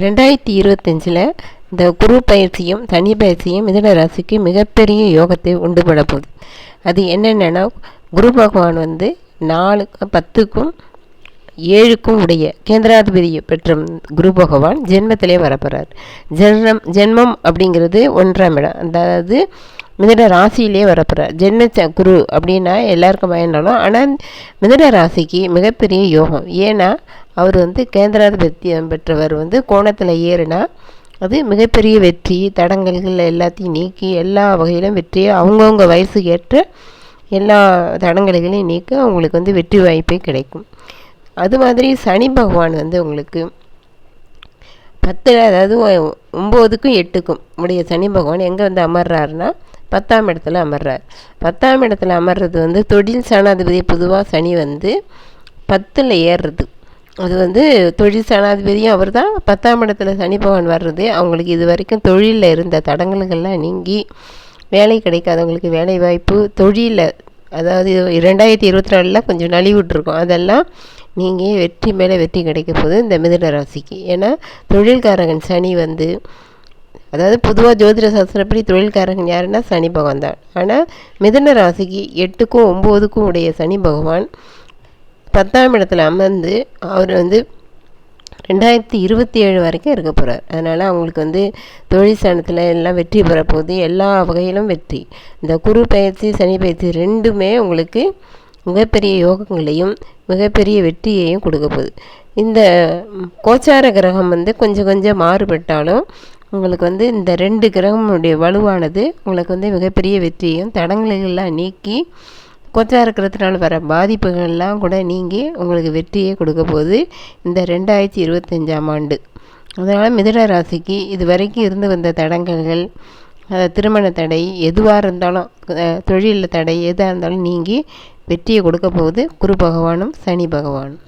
ரெண்டாயிரத்தி இருபத்தஞ்சில் இந்த குரு பயிற்சியும் சனி பயிற்சியும் மிதன ராசிக்கு மிகப்பெரிய யோகத்தை உண்டு பண்ண போகுது. அது என்னென்னா குரு பகவான் வந்து நாலு பத்துக்கும் ஏழுக்கும் உடைய கேந்திராதிபதியை பெற்ற குரு பகவான் ஜென்மத்திலே வரப்போகிறார் ஜென்மம் ஜென்மம் அப்படிங்கிறது ஒன்றாம் இடம். அதாவது மிதன ராசியிலே வரப்போகிறார் ஜென்ம ச குரு அப்படின்னா எல்லாருக்கும் பயனாலும் ஆனால் மிதன ராசிக்கு மிகப்பெரிய யோகம். ஏன்னா அவர் வந்து கேந்திராதிபத்தியம் பெற்றவர் வந்து கோணத்தில் ஏறுனா அது மிகப்பெரிய வெற்றி தடங்கல்கள் எல்லாத்தையும் நீக்கி எல்லா வகையிலும் வெற்றியை அவங்கவுங்க வயசுக்கு ஏற்ற எல்லா தடங்கல்களையும் நீக்க அவங்களுக்கு வந்து வெற்றி வாய்ப்பே கிடைக்கும். அது மாதிரி சனி பகவான் வந்து உங்களுக்கு பத்தில் அதாவது ஒ- ஒம்போதுக்கும் எட்டுக்கும் உடைய சனி பகவான் எங்கே வந்து அமர்றாருன்னா பத்தாம் இடத்துல அமர்றார். பத்தாம் இடத்துல அமர்றது வந்து தொழில் சனாதிபதி பொதுவாக சனி வந்து பத்தில் ஏறுறது. அது வந்து தொழில் சனாதிபதியும் அவர் தான் பத்தாம் இடத்துல சனி பகவான் வர்றது அவங்களுக்கு இது வரைக்கும் தொழிலில் இருந்த தடங்கல்கள்லாம் நீங்கி வேலை கிடைக்காதவங்களுக்கு வேலை வாய்ப்பு தொழிலில் அதாவது ரெண்டாயிரத்தி இருபத்தி நாலில் கொஞ்சம் நலிவுட்ருக்கும் அதெல்லாம் நீங்கள் வெற்றி மேலே வெற்றி கிடைக்க போகுது இந்த மிதுன ராசிக்கு. ஏன்னா தொழில்காரகன் சனி வந்து அதாவது பொதுவாக ஜோதிட சாஸ்திரப்படி தொழில்காரகன் யாருன்னா சனி பகவான் தான். ஆனால் மிதுன ராசிக்கு எட்டுக்கும் ஒம்போதுக்கும் உடைய சனி பகவான் பத்தாம் இடத்துல அமர்ந்து அவர் வந்து ரெண்டாயிரத்தி இருபத்தி ஏழு வரைக்கும் இருக்க போகிறார் அதனால் அவங்களுக்கு வந்து தொழில் ஸ்தானத்தில் எல்லாம் வெற்றி பெற எல்லா வகையிலும் வெற்றி. இந்த குரு பயிற்சி சனி பயிற்சி ரெண்டுமே உங்களுக்கு மிகப்பெரிய யோகங்களையும் மிகப்பெரிய வெற்றியையும் கொடுக்க போகுது. இந்த கோச்சார கிரகம் வந்து கொஞ்சம் கொஞ்சம் மாறுபட்டாலும் உங்களுக்கு வந்து இந்த ரெண்டு கிரகமுடைய வலுவானது உங்களுக்கு வந்து மிகப்பெரிய வெற்றியையும் தடங்கல்கள்லாம் நீக்கி கொச்சா இருக்கிறதுனால வர பாதிப்புகள்லாம் கூட நீங்கி உங்களுக்கு வெற்றியை கொடுக்க போகுது இந்த ரெண்டாயிரத்தி இருபத்தஞ்சாம் ஆண்டு. அதனால் மிதுன ராசிக்கு இது வரைக்கும் இருந்து வந்த தடங்கல்கள் திருமண தடை எதுவாக இருந்தாலும் தொழிலில் தடை எதாக இருந்தாலும் நீங்கி வெற்றியை கொடுக்க போகுது. குரு பகவானும் சனி பகவானும்.